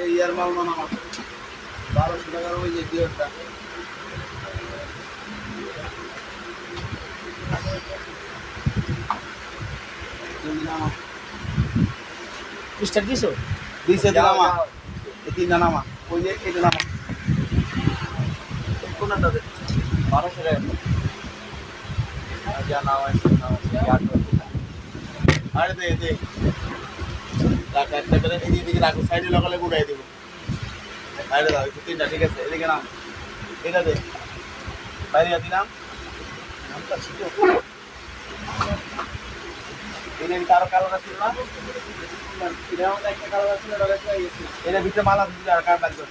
এই ইয়ার মাল না আমার বারোশো টাকার ওই যে ডিওরটা মিস্টার দিছো দিছে দিলাম এই তিনটা নামা ওই যে এটা নামা কোনটা দে বারোশো টাকা যা নাও আছে নাও আছে আট আরে দে দে রাখ একটা করে এদিকে দিকে রাখো সাইডে লাগালে গুড়াই দেবো সাইডে দাও একটু তিনটা ঠিক আছে এদিকে নাম এটা দে বাইরে দিলাম নামটা ছিল এনে কারও কালার আছে না? এটার মধ্যে একটা কালার আছে একটা ইয়ে এর ভিতরে মাল আছে আর কার কর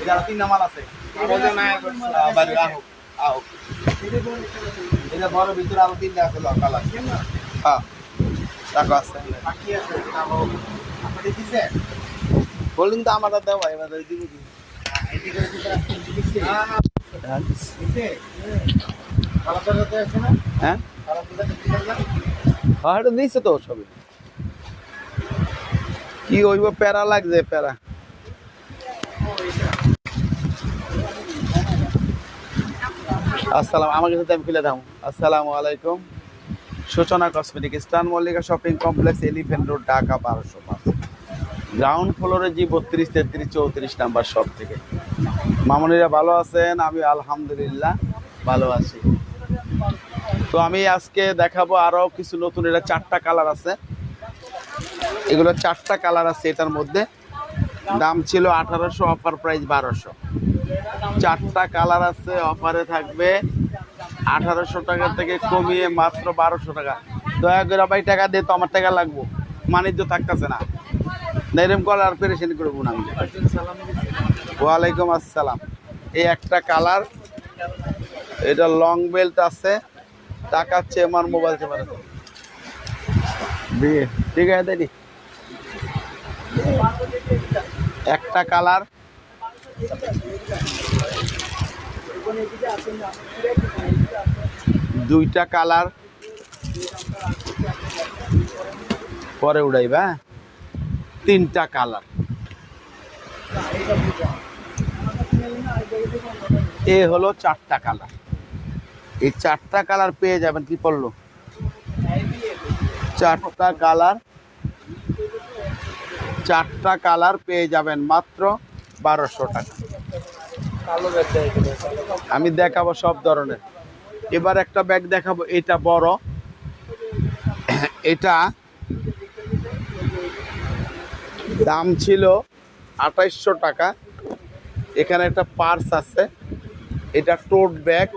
এটা আর তিনটা মাল আছে। বাইরে আহো আহো। এটা বড় ভিতরে আরও তিনটা আছে লাল কালার হ্যাঁ রাখো আছে বাকি আছে আপনি দিছে? বলুন তো আমার দেওয়া এবার দিব কি? হ্যাঁ হ্যাঁ এটা দিছে তো সবই। কি হইব, প্যারা লাগছে, প্যারা। আসসালাম আমাকে সাথে আমি খুলে দাও। আসসালামু আলাইকুম। সূচনা কসমেটিক স্টান Mallika shopping complex elephant road Dhaka, বারোশো পাঁচ। গ্রাউন্ড ফ্লোরে জি বত্রিশ, তেত্রিশ, চৌত্রিশ নাম্বার শপ থেকে। মামনিরা ভালো আছেন? আমি আলহামদুলিল্লাহ, ভালো আছি। তো আমি আজকে দেখাবো আরও কিছু নতুন, এটা চারটা কালার আছে। এগুলো চারটা কালার আছে এটার মধ্যে। দাম ছিল আঠারোশো, অফার প্রাইস বারোশো। চারটা কালার আছে, অফারে থাকবে আঠারোশো টাকা থেকে কমিয়ে মাত্র বারোশো টাকা। দয়া করে ভাই, টাকা দিয়ে তো, আমার টাকা লাগবো। মানিজ্য থাকতেছে না। না এরকম কালার পেরেশানি করব না আমি। ওয়ালাইকুম আসসালাম। এই একটা কালার, এটা লং বেল্ট আছে। টাকাচ্ছে আমার মোবাইল দিয়ে ঠিক আছে দাদি একটা কালার দুইটা কালার পরে উড়াইবা হ্যাঁ? তিনটা কালার এ হলো চারটা কালার এই চারটা কালার পেয়ে যাবেন, কি পড়ল চারটা কালার চারটা কালার পেয়ে যাবেন মাত্র বারোশো টাকা। আমি দেখাবো সব ধরনের। এবার একটা ব্যাগ দেখাবো, এটা বড়। এটা দাম ছিল আঠাইশশো টাকা। এখানে একটা পার্স আছে। এটা টোট ব্যাগ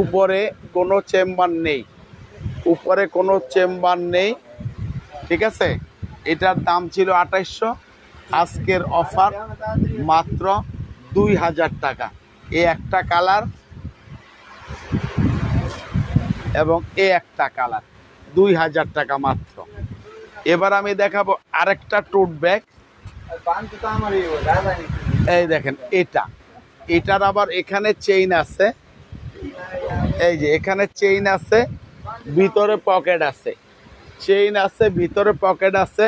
উপরে কোনো চেম্বার নেই। উপরে কোনো চেম্বার নেই। ঠিক আছে? এটার দাম ছিল আঠাইশশো। আজকের অফার মাত্র দুই হাজার টাকা। এ একটা কালার এবং এ একটা কালার। দুই হাজার টাকা মাত্র। এবার আমি দেখাবো আরেকটা টোট ব্যাগ। এই দেখেন, এটা। এটার আবার এখানে চেইন আছে। এই যে এখানে চেইন আছে, ভিতরে পকেট আছে। চেইন আছে, ভিতরে পকেট আছে।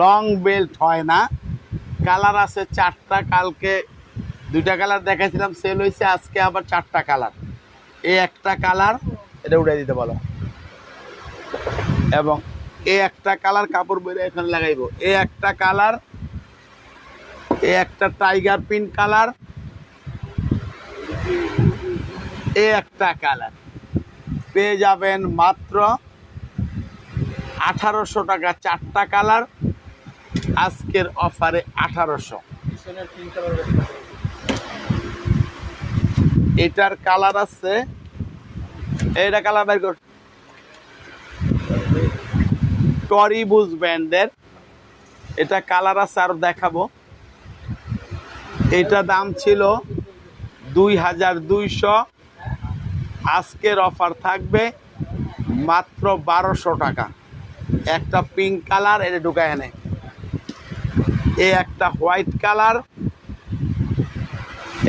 লং বেল্ট হয় না। কালার আছে চারটা, কালকে দুইটা কালার দেখাইছিলাম সেল হয়েছে আজকে আবার চারটা কালার এই একটা কালার এটা উড়ে দিতে বলো। এবং এ একটা কালার কাপড় বেড়ে এখানে লাগাইবো। এ একটা কালার এ একটা টাইগার পিন কালার এ একটা কালার। পেয়ে যাবেন মাত্র আঠারোশো টাকা চারটা কালার। আজকের অফারে আঠারোশো। এটার কালার আছে এটা কালার বের কর টরিবুজ ব্যান্ডের এটা কালার আছে আর দেখাবো। এটা দাম ছিল দুই হাজার দুইশো। আজকের অফার থাকবে মাত্র বারোশো টাকা। একটা পিঙ্ক কালার এটা ঢুকায় এনে। এ একটা হোয়াইট কালার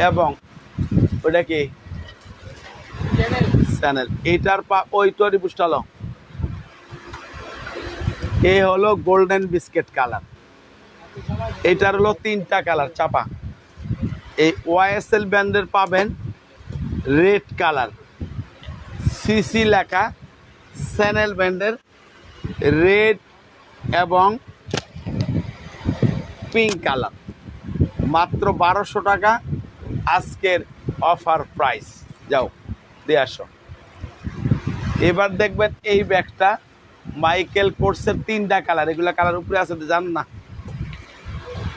এবং ওটা কি? চ্যানেল এইটার পা, ওই তরি বুস্টালো এ হলো গোল্ডেন বিস্কিট কালার এটার হলো তিনটা কালার চাপা। এই ওয়াইএসএল ব্র্যান্ডের পাবেন রেড কালার সিসি লেখা স্যানেল ব্যান্ডের রেড এবং পিঙ্ক কালার। মাত্র বারোশো টাকা আজকের অফার প্রাইস। যাও দিয়ে আসো। এবার দেখবেন এই ব্যাগটা মাইকেল কোর্সের তিনটা কালার। এগুলো কালার উপরে আছে তো জান না।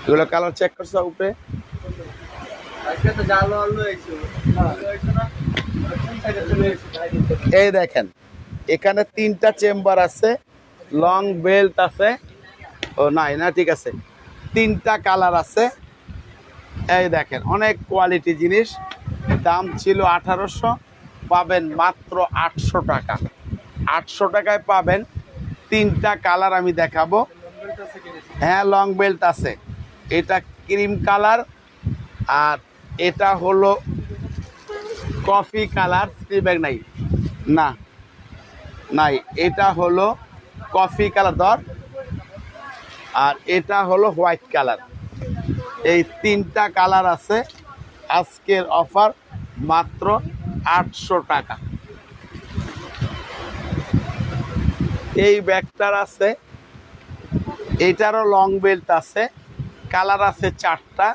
এগুলো কালার চেক করছ উপরে? এই দেখেন, এখানে তিনটা চেম্বার আছে লং বেল্ট আছে, ও নাই না, ঠিক আছে, তিনটা কালার আছে। এই দেখেন, অনেক কোয়ালিটি জিনিস, দাম ছিল আঠারোশো, পাবেন মাত্র আটশো টাকা। আটশো টাকায় পাবেন, তিনটা কালার আমি দেখাবো। হ্যাঁ লং বেল্ট আছে, এটা ক্রিম কালার আর এটা হলো কফি কালার স্ত্রী ব্যাগ নাই। না, নাই, এটা হলো কফি কালার ধর, আর এটা হলো হোয়াইট কালার। এই তিনটা কালার আছে, আজকের অফার মাত্র আটশো টাকা। এই ব্যাগটার আছে, এটারও লং বেল্ট আছে, কালার আছে চারটা,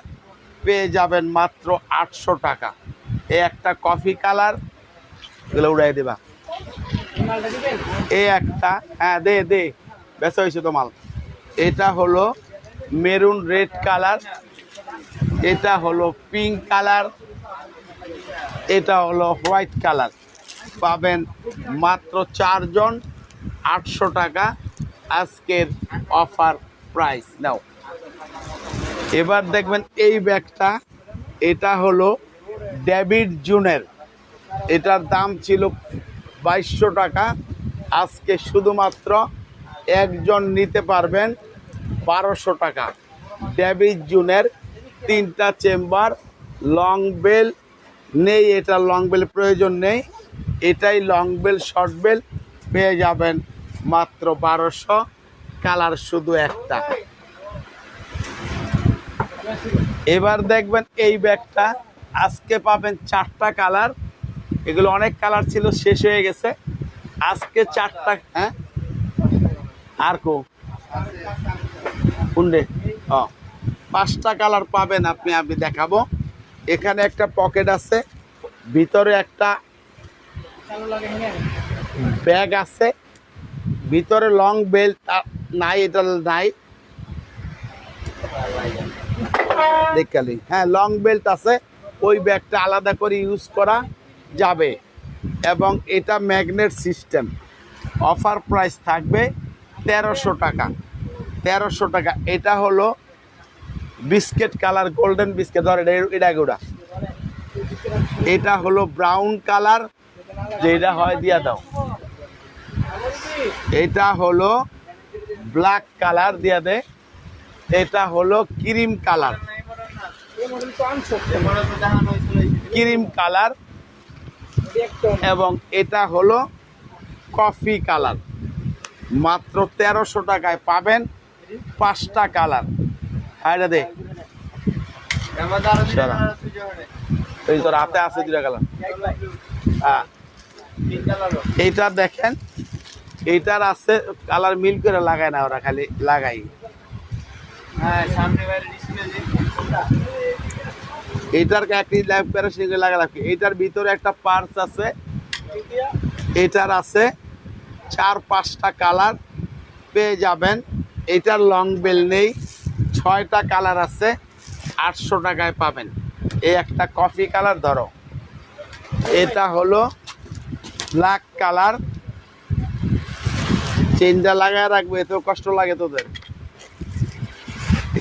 পেয়ে যাবেন মাত্র আটশো টাকা। এই একটা কফি কালার এগুলো উড়াই দেবা। এই একটা হ্যাঁ দে দে, বেচা হয়েছে তো মাল। এটা হলো মেরুন রেড কালার এটা হলো পিঙ্ক কালার এটা হলো হোয়াইট কালার পাবেন মাত্র চারজন, আটশো টাকা আজকের অফার প্রাইস নাও। এবার দেখবেন এই ব্যাগটা, এটা হলো ডেভিড জুনের এটার দাম ছিল বাইশশো টাকা। আজকে শুধুমাত্র একজন নিতে পারবেন বারোশো টাকা। ডেভিড জুনের তিনটা চেম্বার, লং বেল নেই, এটা লং বেল প্রয়োজন নেই। এটাই লং বেল, শর্ট বেল পেয়ে যাবেন মাত্র বারোশো। কালার শুধু একটা। এবার দেখবেন এই ব্যাগটা আজকে পাবেন চারটা কালার। এগুলো অনেক কালার ছিল, শেষ হয়ে গেছে। আজকে চারটা হ্যাঁ? আর কো? কোনডে? ও, পাঁচটা কালার পাবেন আপনি, আমি দেখাবো। এখানে একটা পকেট আছে, ভিতরে একটা ব্যাগ আছে, ভিতরে লং বেল্ট নাই, এটা নাই। দেখালি হ্যাঁ লং বেল্ট আছে। ওই ব্যাগটা আলাদা করে ইউজ করা যাবে এবং এটা ম্যাগনেট সিস্টেম। অফার প্রাইস থাকবে তেরোশো টাকা। তেরোশো টাকা। এটা হলো বিস্কেট কালার, গোল্ডেন বিস্কেট। ধর এটা এটা এটা হলো ব্রাউন কালার, যেটা হয় দিয়া দাও। এটা হলো ব্ল্যাক কালার দিয়া দে। এটা হলো ক্রিম কালার। ক্রিম কালার এবং এটা হলো কফি কালার। মাত্র তেরোশো টাকায় পাবেন পাঁচটা কালার। হ্যাঁ হবে এই তোর হাতে আছে দুটা কালার। হ্যাঁ। এইটা দেখেন, এইটার আছে কালার মিল করে লাগায় না ওরা খালি লাগাই। হ্যাঁ সামনে বাইরে এইটার একটি লাইভ করে সেগুলো লাগা রাখি এইটার ভিতরে একটা পার্স আছে। এটার আছে চার পাঁচটা কালার পেয়ে যাবেন। এটার লং বেল নেই। ছয়টা কালার আছে। আটশো টাকায় পাবেন। এই একটা কফি কালার ধরো। এটা হলো ব্ল্যাক কালার চেনটা লাগায় রাখবে এত কষ্ট লাগে তোদের।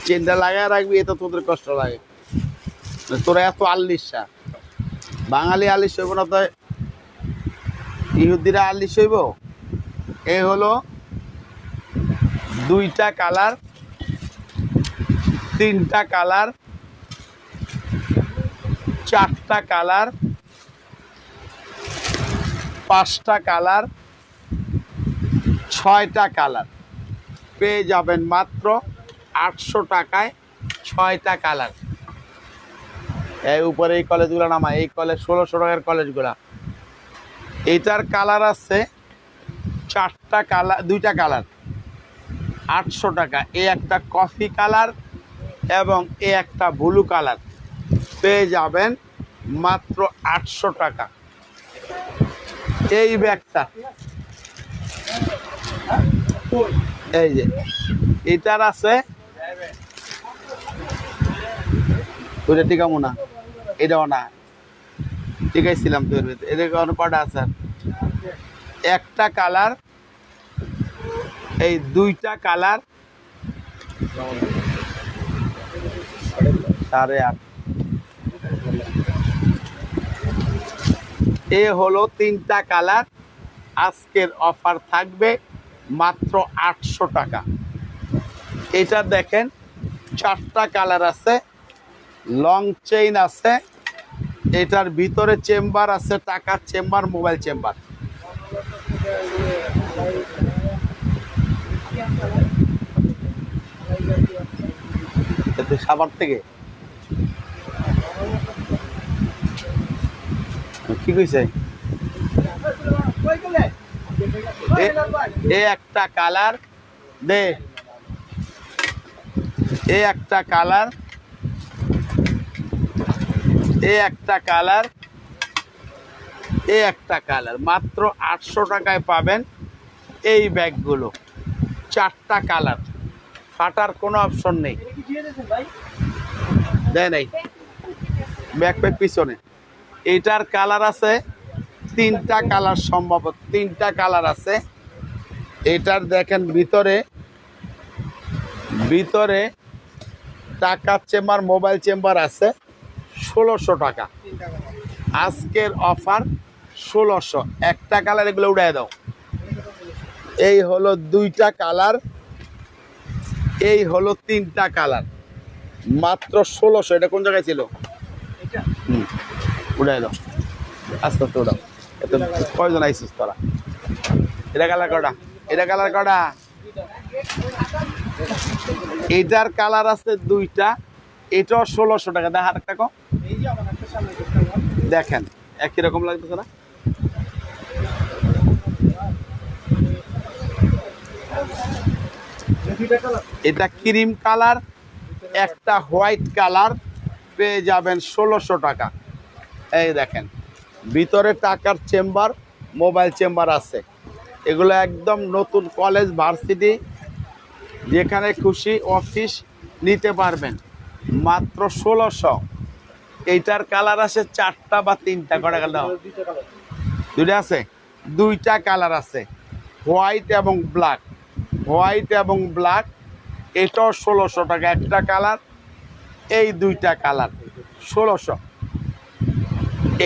চেনটা লাগায় রাখবি এত তোদের কষ্ট লাগে। তোরা এত আল্লিশা বাঙালি আলিশ হইব না তো ইহুদিরা আল্লি শৈব এ হলো দুইটা কালার, তিনটা কালার, চারটা কালার, পাঁচটা কালার, ছয়টা কালার। পেয়ে যাবেন মাত্র আটশো টাকায় ছয়টা কালার। এই উপরে এই কলেজগুলো নামা এই কলেজ ষোলোশো টাকার কলেজগুলা। এটার কালার আছে চারটা কালার, দুইটা কালার। আটশো টাকা, এ একটা কফি কালার এবং এ একটা ব্লু কালার। পেয়ে যাবেন মাত্র আটশো টাকা। এই ব্যাগটা। এই যে এটার আছে। ওইটা টিকামো না? এটাও না। তোর ভিতরে। এদের কোনো কটা আছে? একটা কালার, এই দুইটা কালার। সাড়ে আট। এ হলো তিনটা কালার। আজকের অফার থাকবে মাত্র আটশো টাকা। এটা দেখেন, চারটা কালার আছে। লং চেইন আছে, এটার ভিতরে চেম্বার আছে, টাকার চেম্বার, মোবাইল চেম্বার। সাবার থেকে। কি কইছে? এ একটা কালার, দে। এ একটা কালার। এ একটা কালার, এ একটা কালার। মাত্র আটশো টাকায় পাবেন এই ব্যাগগুলো। চারটা কালার। ফাটার কোনো অপশন নেই। দেয় নাই। ব্যাগ প্যাক পিছনে। এটার কালার আছে, তিনটা কালার সম্ভবত তিনটা কালার আছে। এটার দেখেন ভিতরে ভিতরে টাকার চেম্বার, মোবাইল চেম্বার আছে। ষোলোশো টাকা। আজকের অফার ষোলোশো। একটা কালার এগুলো উড়াই দাও। এই হলো দুইটা কালার। এই হলো তিনটা কালার। মাত্র ষোলোশো। এটা কোন জায়গায় ছিল? হুম। উড়াই দাও। আস্তে আস্তে উড়াও। এত কয়জন আইসিস তোরা? এটা কালার কটা এটা কালার কটা এটার কালার আছে দুইটা। এটাও ষোলোশো টাকা। দেখা আরেকটা দেখেন, একই রকম লাগতেছে না? এটা ক্রিম কালার, একটা হোয়াইট কালার পেয়ে যাবেন ষোলোশো টাকা। এই দেখেন, ভিতরে টাকার চেম্বার, মোবাইল চেম্বার আছে। এগুলো একদম নতুন কলেজ, ভার্সিটি, যেখানে খুশি অফিস নিতে পারবেন। মাত্র ষোলোশো। এইটার কালার আছে চারটা বা তিনটা কটা কালার? দুইটা আছে? দুইটা কালার আছে। হোয়াইট এবং ব্ল্যাক। হোয়াইট এবং ব্ল্যাক, এটাও ষোলোশো টাকা একটা কালার, এই দুইটা কালার, ষোলোশো।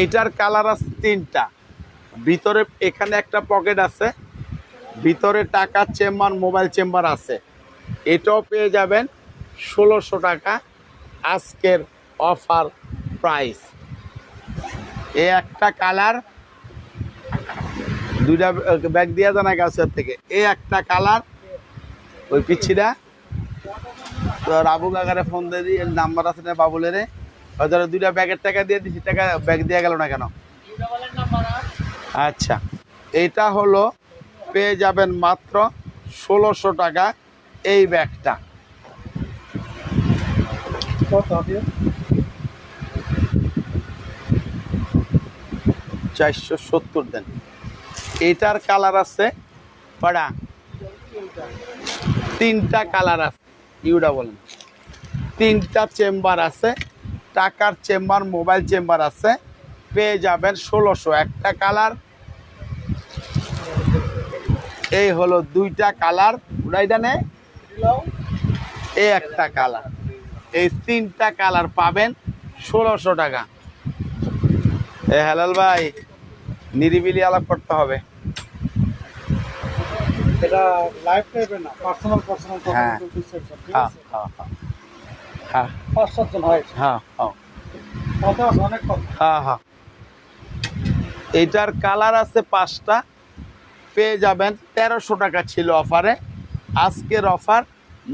এইটার কালার আছে তিনটা। ভিতরে এখানে একটা পকেট আছে, ভিতরে টাকার চেম্বার, মোবাইল চেম্বার আছে। এটাও পেয়ে যাবেন ষোলোশো টাকা। আজকের অফার প্রাইস। এ একটা কালার, দুইটা ব্যাগ দিয়া জানা গাছের থেকে। এ একটা কালার, ওই পিচ্ছিটা। তো রাবু কাকারে ফোন দিয়ে দিই নাম্বার আছে না বাবুলের হয়তো দুইটা ব্যাগের টাকা দিয়ে দিচ্ছি টাকা ব্যাগ দিয়ে গেল না কেন? আচ্ছা এটা হলো, পেয়ে যাবেন মাত্র ষোলোশো টাকা এই ব্যাগটা। চারশো সত্তর দেন। এটার কালার আছে কটা তিনটা কালার আছে ইউডা বলেন তিনটা চেম্বার আছে টাকার চেম্বার মোবাইল চেম্বার আছে পেয়ে যাবেন ষোলোশো। একটা কালার এই হলো দুইটা কালার। ওটা নে এই একটা কালার। এই তিনটা কালার পাবেন ষোলোশো টাকা। এ হেলাল ভাই নিরিবিলি আলাপ করতে হবে। এটা লাইফ টাইপের না পার্সোনাল পার্সোনাল হ্যাঁ। হ্যাঁ হ্যাঁ হ্যাঁ। হ্যাঁ। পাঁচ সাতজন হয়। হ্যাঁ হ্যাঁ। কথা অনেক কথা। হ্যাঁ হ্যাঁ। এইটার কালার আছে পাঁচটা। পেয়ে যাবেন তেরোশো টাকা ছিল অফারে। আজকের অফার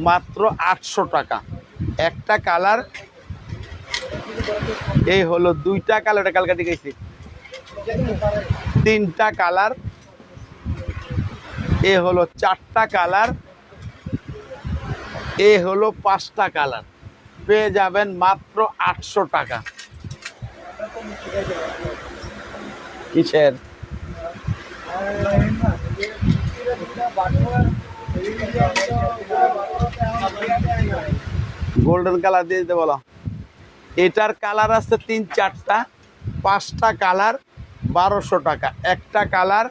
মাত্র আটশো টাকা। একটা কালার। এই হলো দুইটা কালার, এটা কালকাটি গেছি তিনটা কালার। এ হলো চারটা কালার। এ হলো পাঁচটা কালার। পেয়ে যাবেন মাত্র আটশো টাকা। কিসের? গোল্ডেন কালার দিয়ে দিতে বলো। এটার কালার আছে তিন, চারটা, পাঁচটা কালার বারোশো টাকা। একটা কালার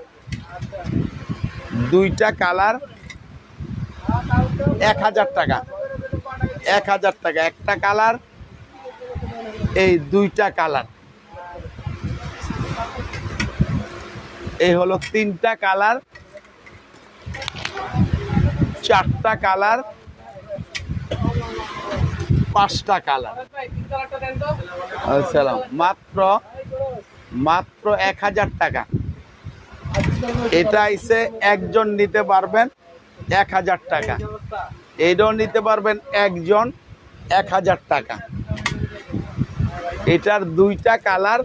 দুইটা কালার এক হাজার টাকা। এক হাজার টাকা। একটা কালার এই দুইটা কালার এই হলো তিনটা কালার চারটা কালার পাঁচটা কালার। আসসালাম। মাত্র মাত্র এক হাজার টাকা। এটা এসে একজন নিতে পারবেন এক হাজার টাকা। এইটাও নিতে পারবেন একজন এক হাজার টাকা। এটার দুইটা কালার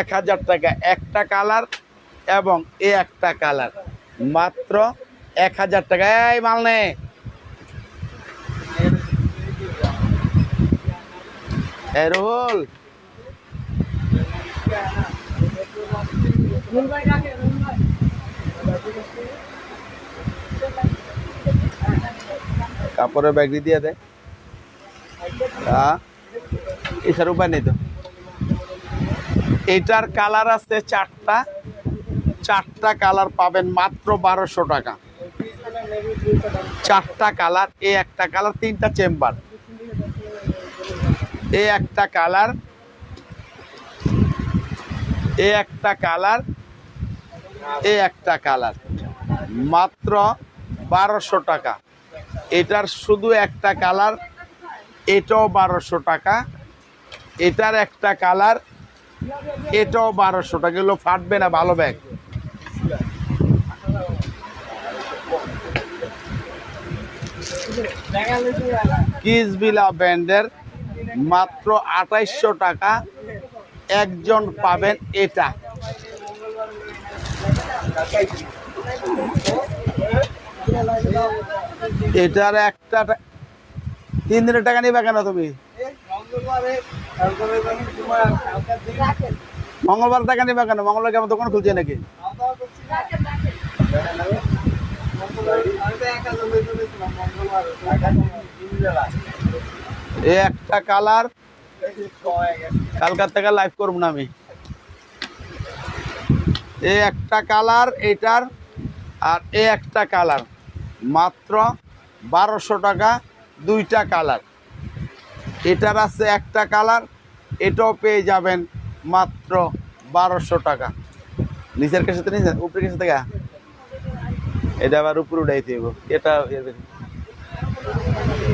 এক হাজার টাকা। একটা কালার এবং এ একটা কালার। মাত্র এক হাজার টাকা। এই মাল নে। এ কাপড়ের ব্যাগ দিয়ে দে। হ্যাঁ এছাড়া উপায় নেই তো এটার কালার আছে চারটা। চারটা কালার পাবেন মাত্র বারোশো টাকা। চারটা কালার এ একটা কালার, তিনটা চেম্বার। এ একটা কালার, এ একটা কালার, এ একটা কালার। মাত্র বারোশো টাকা। এটার শুধু একটা কালার, এটাও বারোশো টাকা। এটার একটা কালার, এটাও বারোশো টাকা। এগুলো ফাটবে না, ভালো ব্যাগ। কিসবিলা ব্যান্ডের মাত্র আঠাইশশো টাকা একজন পাবেন এটা। এটার একটা তিন দিনের টাকা নিবে কেন তুমি? মঙ্গলবার টাকা নিবে কেন? মঙ্গলবার কেমন দোকান খুলছে নাকি? এ একটা কালার। কালকার থেকে লাইভ করব না আমি। এ একটা কালার, এটার, আর এ একটা কালার। মাত্র বারোশো টাকা, দুইটা কালার। এটার আছে একটা কালার, এটাও পেয়ে যাবেন মাত্র বারোশো টাকা। নিচের কাছে তো নিচের উপরের কাছে থেকে? এটা আবার উপরে উঠাইতে এটা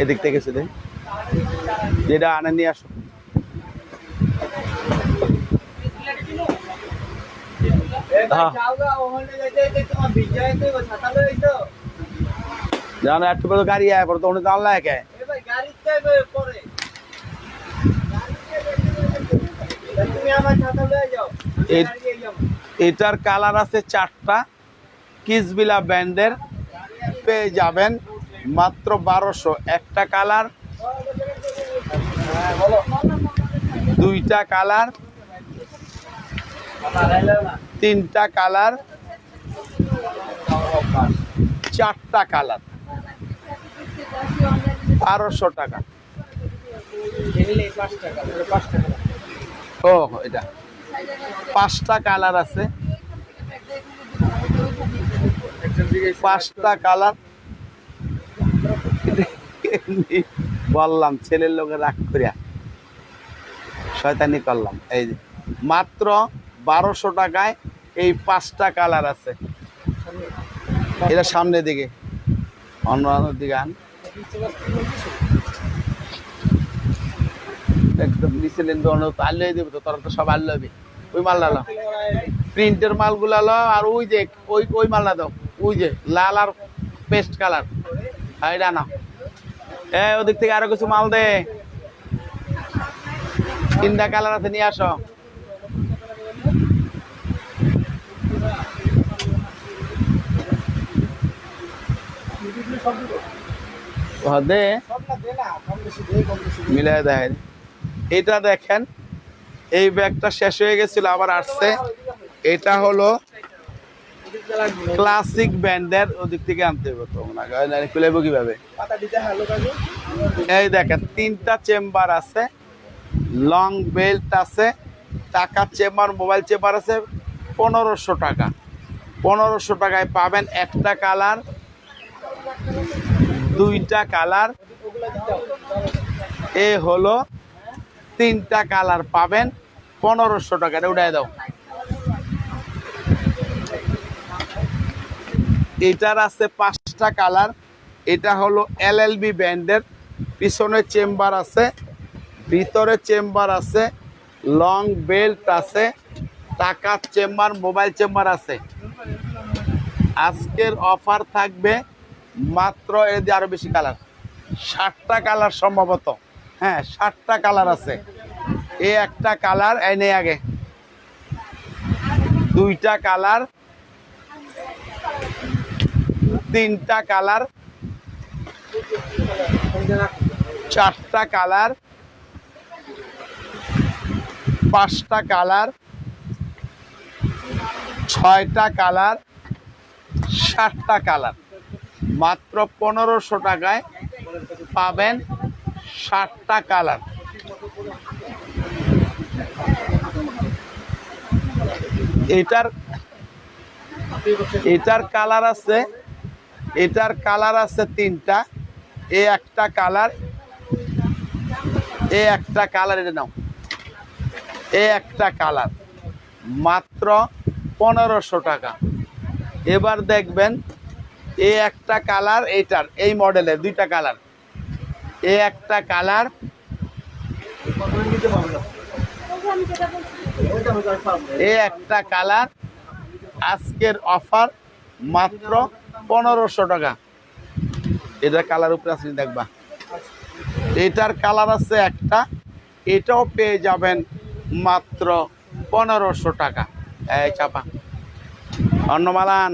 এদিক থেকে শুধু যেটা আনে নিয়ে আসো হ্যাঁ। জানো একটু পরে গাড়ি আয় পরে তো উনি জানলা একে এটার কালার আছে চারটা কিসবিলা ব্যান্ডের পেয়ে যাবেন মাত্র বারোশো। একটা কালার দুইটা কালার, তিনটা কালার, চারটা কালার। বারোশো টাকা। ও, এটা। পাঁচটা কালার আছে। পাঁচটা কালার। বললাম, ছেলের লোকের রাগ করিয়া। শয়তানি করলাম। এই যে, মাত্র বারোশো টাকায় এই পাঁচটা কালার আছে। এটা সামনের দিকে। অন্য দিকে আন একদম নিচে লেন তো আল্লাই দেবে তো, তোরা তো সব আল্লাবি ওই মাল লালো প্রিন্টের মালগুলা লো, আর ওই যে, ওই ওই মালটা দাও। ওই যে, লাল আর পেস্ট কালার। এটা না এ, ওদিক থেকে আরও কিছু মাল দে। তিনটা কালার আছে, নিয়ে আসো। দে। এটা দেখেন, এই ব্যাগটা শেষ হয়ে গেছিল, আবার আসছে। এটা হলো। ক্লাসিক ব্র্যান্ডের ওদিক থেকে আনতে হবে তো না খুলে কীভাবে? এই দেখেন তিনটা চেম্বার আছে লং বেল্ট আছে টাকা চেম্বার মোবাইল চেম্বার আছে পনেরোশো টাকা। পনেরোশো টাকায় পাবেন একটা কালার দুইটা কালার। এ হলো তিনটা কালার পাবেন পনেরোশো টাকা। উঠাই দাও। এটার আছে পাঁচটা কালার। এটা হলো এল এল বি ব্যান্ডের পিছনে চেম্বার আছে ভিতরে চেম্বার আছে, লং বেল্ট আছে, টাকার চেম্বার, মোবাইল চেম্বার আছে। আজকের অফার থাকবে মাত্র এর দিয়ে আরও বেশি কালার। ষাটটা কালার সম্ভবত। হ্যাঁ ষাটটা কালার আছে। এ একটা কালার এনে আগে। দুইটা কালার তিনটা কালার, চারটা কালার, পাঁচটা কালার, ছয়টা কালার, সাতটা কালার। মাত্র পনেরোশো টাকায় পাবেন ষাটটা কালার। এটার এটার কালার আছে এটার কালার আছে তিনটা। এ একটা কালার। এ একটা কালার, এটা নাও। এ একটা কালার। মাত্র পনেরোশো টাকা। এবার দেখবেন, এ একটা কালার এটার এই মডেলের, দুইটা কালার। এ একটা কালার। এ একটা কালার। আজকের অফার মাত্র পনেরোশো টাকা। এটার কালার উপরে আছে, দেখবা। এটার কালার আছে একটা, এটাও পেয়ে যাবেন মাত্র পনেরোশো টাকা। এই চাপা। অন্নমালান।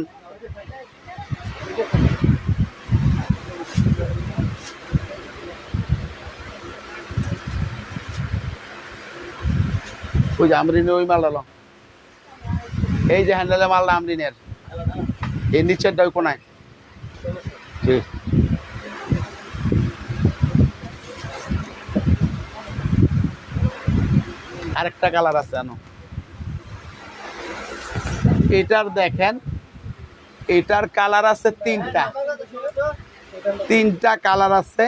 ওই যে আমরিনের ওই মাল এই যে হ্যান্ডেলের মালটা আমরিনের। এই নিচেরটা ওই কোনায়? আরেকটা কালার আছে, আনো। এটার দেখেন, এটার কালার আছে তিনটা। তিনটা কালার আছে,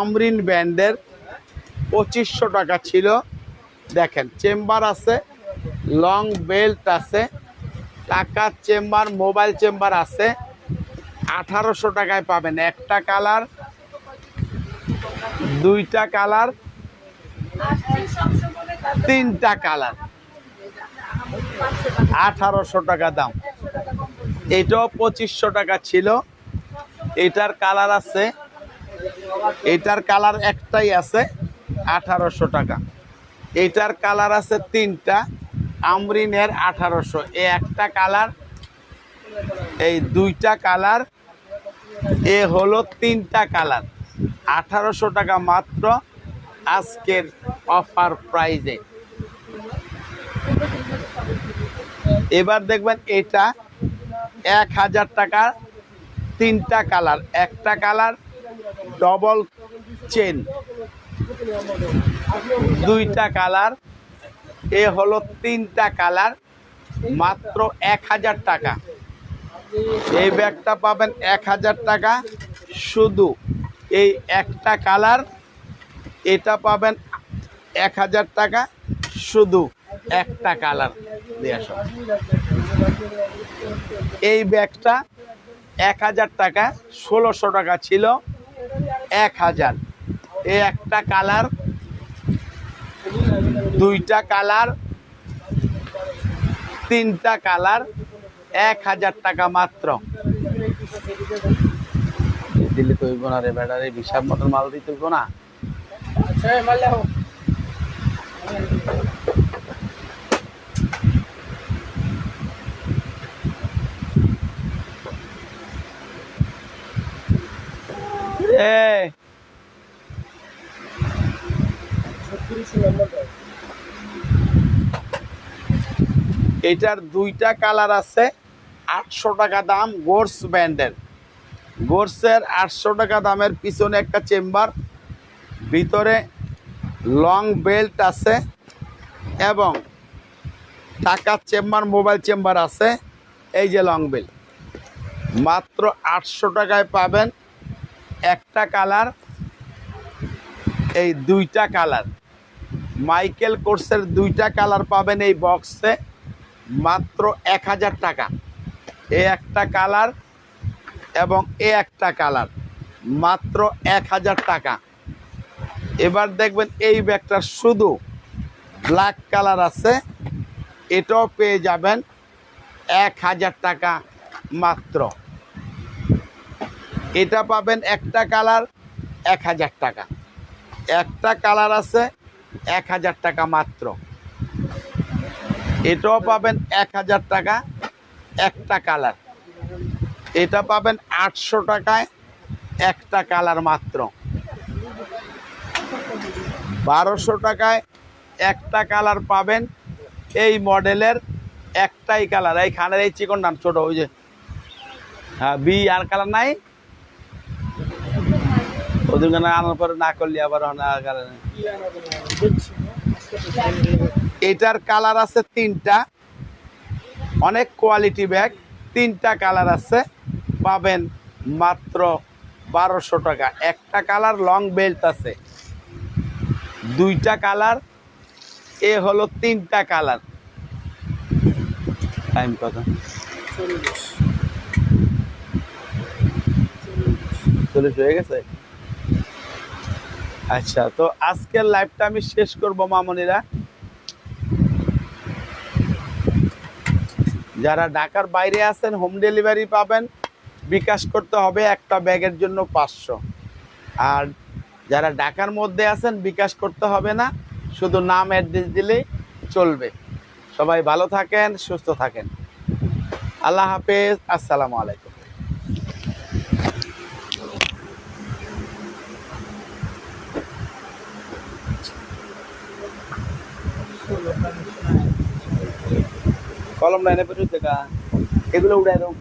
আমরিন ব্যান্ডের পঁচিশশো টাকা ছিল। দেখেন, চেম্বার আছে, লং বেল্ট আছে। টাকার চেম্বার, মোবাইল চেম্বার আছে। আঠারোশো টাকায় পাবেন। একটা কালার, দুইটা কালার, তিনটা কালার। আঠারোশো টাকা দাম। এটাও পঁচিশশো টাকা ছিল। এটার কালার আছে। এটার কালার একটাই আছে, আঠারোশো টাকা। এটার কালার আছে তিনটা। আমরিনের আঠারোশো। এ একটা কালার, এই দুইটা কালার, এ হলো তিনটা কালার। আঠারোশো টাকা মাত্র আজকের অফার প্রাইজে। এবার দেখবেন এটা এক হাজার টাকার তিনটা কালার। একটা কালার ডবল চেন দুইটা কালার এ হলো তিনটা কালার, মাত্র এক হাজার টাকা। এই ব্যাগটা পাবেন এক হাজার টাকা। শুধু এই একটা কালার, এটা পাবেন এক হাজার টাকা। শুধু একটা কালার এই ব্যাগটা এক হাজার টাকা, ষোলোশো টাকা ছিল। এক হাজার। এই একটা কালার দুইটা কালার তিনটা কালার এক হাজার টাকা মাত্র। দিল্লি তো হইব না রে ব্যাটারি বিশাল মতন মাল দিতে না। এ এটার দুইটা কালার আছে আটশো টাকা দাম গোর্স ব্যান্ডের। গোর্সের আটশো টাকা দামের পিছনে একটা চেম্বার, ভিতরে লং বেল্ট আছে এবং টাকার চেম্বার, মোবাইল চেম্বার আছে, এই যে লং বেল্ট। মাত্র আটশো টাকায় পাবেন একটা কালার, এই দুইটা কালার। মাইকেল কোর্সের দুইটা কালার পাবেন এই বক্সে। মাত্র এক হাজার টাকা। এ একটা কালার এবং এ একটা কালার। মাত্র এক হাজার টাকা। এবার দেখবেন এই ব্যাগটা শুধু ব্ল্যাক কালার আছে। এটাও পেয়ে যাবেন এক হাজার টাকা মাত্র। এটা পাবেন একটা কালার এক হাজার টাকা। একটা কালার আছে এক হাজার টাকা মাত্র। এটাও পাবেন এক হাজার টাকা, একটা কালার। এটা পাবেন আটশো টাকায়, একটা কালার মাত্র। বারোশো টাকায় একটা কালার পাবেন এই মডেলের একটাই কালার। এই খানের এই চিকন নাম ছোট, ওই যে। হ্যাঁ বি আর কালার নাই? ওদের আনার পরে না করলে আবার কালার এটার কালার আছে তিনটা। অনেক কোয়ালিটি ব্যাগ, তিনটা কালার আছে। পাবেন মাত্র বারোশো টাকা। একটা কালার লং বেল্ট আছে। দুইটা কালার, এ হলো তিনটা কালার। টাইম কত? চল্লিশ হয়ে গেছে? আচ্ছা তো আজকের লাইভটা আমি শেষ করব মামনিরা। যারা ঢাকার বাইরে আছেন হোম ডেলিভারি পাবেন। বিকাশ করতে হবে একটা ব্যাগের জন্য পাঁচশো। আর যারা ঢাকার মধ্যে আছেন, বিকাশ করতে হবে না। শুধু নাম অ্যাড্রেস দিলেই চলবে। সবাই ভালো থাকেন, সুস্থ থাকেন। আল্লাহ হাফেজ, আসসালামু আলাইকুম। কলম লাইনে পেটে এগুলো উড়াই দেবো